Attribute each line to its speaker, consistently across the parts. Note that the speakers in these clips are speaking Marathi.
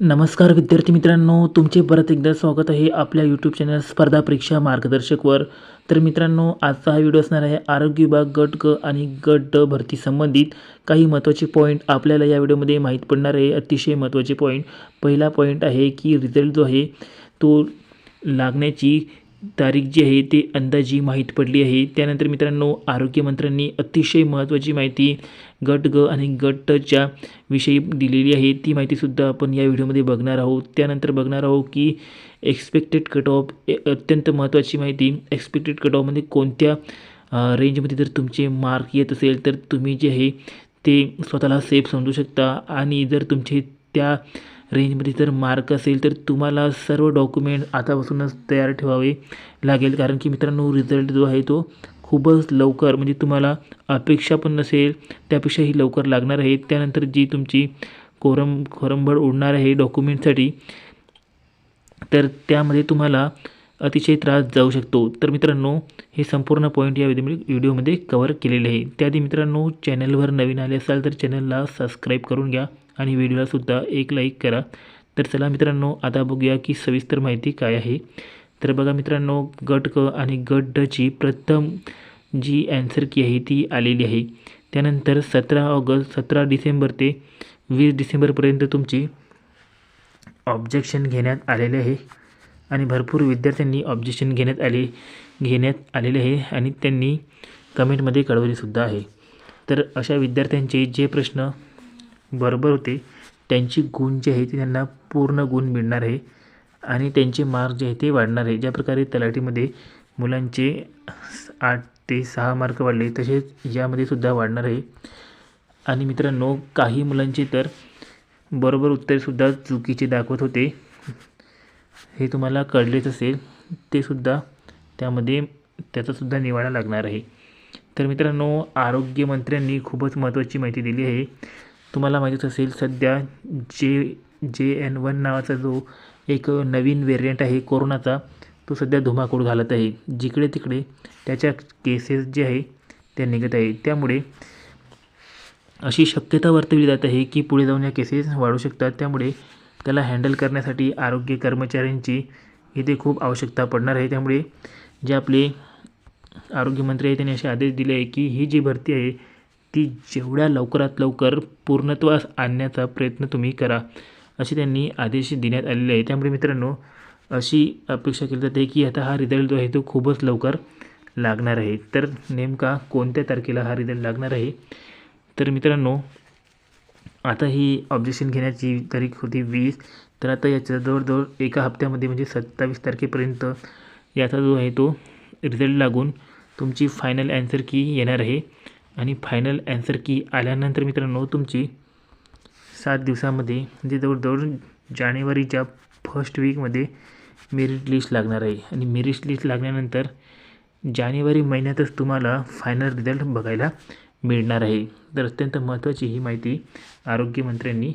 Speaker 1: नमस्कार विद्यार्थी मित्रांनो तुमचे परत एकदा स्वागत आहे आपल्या यूट्यूब चॅनल स्पर्धा परीक्षा मार्गदर्शकवर तर मित्रांनो आजचा हा व्हिडिओ असणार आहे आरोग्य विभाग गट क आणि गट ड भरती संबंधित. काही महत्त्वाचे पॉईंट आपल्याला या व्हिडिओमध्ये माहीत पडणार आहे अतिशय महत्त्वाचे पॉईंट पहिला पॉईंट आहे की रिझल्ट जो आहे तो लागण्याची तारीख जी आहे ते अंदाजी माहीत पडली आहे. त्यानंतर मित्रांनो आरोग्यमंत्र्यांनी अतिशय महत्त्वाची माहिती गट ग आणि गट च्या विषयी दिलेली आहे. ती माहितीसुद्धा आपण या व्हिडिओमध्ये बघणार आहोत. त्यानंतर बघणार आहोत की एक्सपेक्टेड कट ऑफ अत्यंत महत्त्वाची माहिती. एक्सपेक्टेड कट ऑफमध्ये कोणत्या रेंजमध्ये जर तुमचे मार्क येत असेल तर तुम्ही जे आहे ते स्वतःला सेफ समजू शकता. आणि जर तुमचे त्या रेंजमध्ये जर मार्क असेल तर तुम्हाला सर्व डॉक्युमेंट आतापासूनच तयार ठेवावे लागेल. कारण की मित्रांनो रिझल्ट जो आहे तो खूपच लवकर म्हणजे तुम्हाला अपेक्षा पण नसेल त्यापेक्षाही लवकर लागणार आहे. त्यानंतर जी तुमची कोरम खोरंबड उडणार आहे डॉक्युमेंटसाठी तर त्यामध्ये तुम्हाला अतिशय त्रास जाऊ शकतो. तर मित्रांनो हे संपूर्ण पॉईंट या व्हिडिओमध्ये कवर केलेले आहे. त्याआधी मित्रांनो चॅनलवर नवीन आले असाल तर चॅनलला सबस्क्राईब करून घ्या आणि व्हिडिओलासुद्धा एक लाईक करा. तर चला मित्रांनो आता बघूया की सविस्तर माहिती काय आहे. तर बघा मित्रांनो गट क आणि गट डची प्रथम जी ॲन्सर की आहे ती आलेली आहे. त्यानंतर सतरा ऑगस्ट सतरा डिसेंबर ते वीस डिसेंबरपर्यंत तुमची ऑब्जेक्शन घेण्यात आलेले आहे. आणि भरपूर विद्यार्थ्यांनी ऑब्जेक्शन घेण्यात आले घेण्यात आलेले आहे आणि त्यांनी कमेंटमध्ये कळवलेसुद्धा आहे. तर अशा विद्यार्थ्यांचे जे प्रश्न बरोबर होते त्यांची गुण जे आहे ते त्यांना पूर्ण गुण मिळणार आहे आणि त्यांचे मार्क जे आहे ते वाढणार आहे. ज्या प्रकारे तलाठीमध्ये मुलांचे आठ ते सहा मार्क वाढले तसेच यामध्ये सुद्धा वाढणार आहे. आणि मित्रांनो काही मुलांचे तर बरोबर उत्तरसुद्धा चुकीचे दाखवत होते. हे तुम्हाला कळलेच असेल ते सुद्धा त्यामध्ये त्याचासुद्धा निवाडा लागणार आहे. तर मित्रांनो आरोग्यमंत्र्यांनी खूपच महत्त्वाची माहिती दिली आहे. तुम्हाला माहीतच असेल सध्या जे जे एन वन नावाचा जो एक नवीन वेरियंट आहे कोरोनाचा तो सध्या धुमाकूळ घालत आहे. जिकडे तिकडे त्याच्या केसेस जे आहे त्या निघत आहे. त्यामुळे अशी शक्यता वर्तवली जात आहे की पुढे जाऊन या केसेस वाढू शकतात. त्यामुळे त्याला हँडल करण्यासाठी आरोग्य कर्मचाऱ्यांची इथे खूप आवश्यकता पडणार आहे. त्यामुळे जे आपले आरोग्यमंत्री आहे त्यांनी असे आदेश दिले आहे की ही जी भरती आहे ती जेवढ्या लवकरात लवकर पूर्णत्वास आणण्याचा प्रयत्न तुम्ही करा असे त्यांनी आदेश देण्यात आलेले आहे. त्यामुळे मित्रांनो अशी अपेक्षा केली जाते की आता हा रिझल्ट जो आहे तो खूपच लवकर लागणार आहे. तर नेमका कोणत्या तारखेला हा रिझल्ट लागणार आहे? तर मित्रांनो आता ही ऑब्जेक्शन घेण्याची तारीख होती वीस. तर आता याच्या जवळजवळ एका हप्त्यामध्ये म्हणजे सत्तावीस तारखेपर्यंत याचा जो आहे तो रिझल्ट लागून तुमची फायनल ॲन्सर की येणार आहे. आणि फायनल ॲन्सर की आल्यानंतर मित्रांनो तुमची सात दिवसामध्ये म्हणजे जवळजवळ जानेवारीच्या फर्स्ट वीकमध्ये मेरिट लिस्ट लागणार आहे. आणि मेरिट लिस्ट लागल्यानंतर जानेवारी महिन्यातच तुम्हाला फायनल रिझल्ट बघायला मिळणार आहे. तर अत्यंत महत्त्वाची ही माहिती आरोग्यमंत्र्यांनी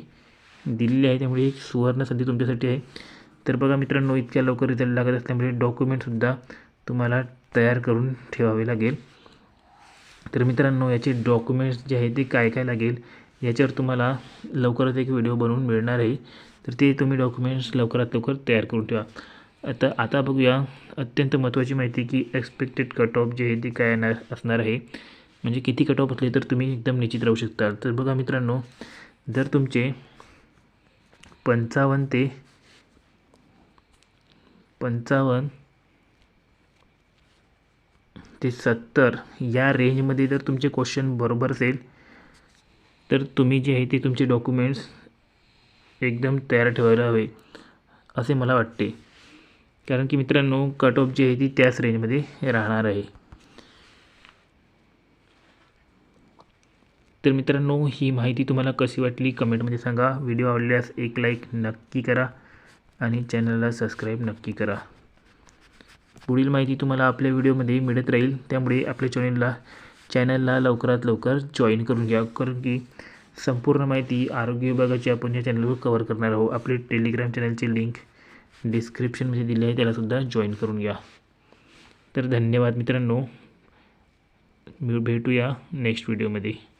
Speaker 1: दिलेली आहे. त्यामुळे एक सुवर्ण संधी तुमच्यासाठी आहे. तर बघा मित्रांनो इतक्या लवकर रिझल्ट लागत असल्यामुळे डॉक्युमेंटसुद्धा तुम्हाला तयार करून ठेवावे लागेल. तर मित्रांनो याचे डॉक्युमेंट्स जे आहे ते काय काय लागेल याच्यावर तुम्हाला लवकरच एक व्हिडिओ बनवून मिळणार आहे. तर ते तुम्ही डॉक्युमेंट्स लवकरात लवकर तयार करून ठेवा. आता आता बघूया अत्यंत महत्त्वाची माहिती की एक्सपेक्टेड कट ऑफ जे आहे ते काय येणार असणार आहे. म्हणजे किती कट ऑफ असले तर तुम्ही एकदम निश्चित राहू शकता. तर बघा मित्रांनो जर तुमचे पंचावन्न ते पंचावन्न ते सत्तर या रेंजमध्ये जर तुमचे क्वेश्चन बरोबर असेल तर तुम्ही जे आहे ते तुमचे डॉक्युमेंट्स एकदम तयार ठेवायला हवे असे मला वाटते. कारण की मित्रांनो कट ऑफ जी आहे ती त्याच रेंजमध्ये राहणार आहे. तर मित्रांनो ही माहिती तुम्हाला कशी वाटली? कमेंटमध्ये सांगा. व्हिडिओ आवडल्यास एक लाईक नक्की करा आणि चॅनलला सबस्क्राईब नक्की करा. पुढील माहिती तुम्हाला आपल्या व्हिडिओमध्ये मिळत राहील. त्यामुळे आपल्या चॅनलला चॅनलला लवकरात लवकर जॉईन करून घ्या. कारण की संपूर्ण माहिती आरोग्य विभागाची आपण या चॅनलवर कवर करणार आहोत. आपले टेलिग्राम चॅनलची लिंक डिस्क्रिप्शनमध्ये दिली आहे. त्यालासुद्धा जॉईन करून घ्या. तर धन्यवाद मित्रांनो. भेटूया नेक्स्ट व्हिडिओमध्ये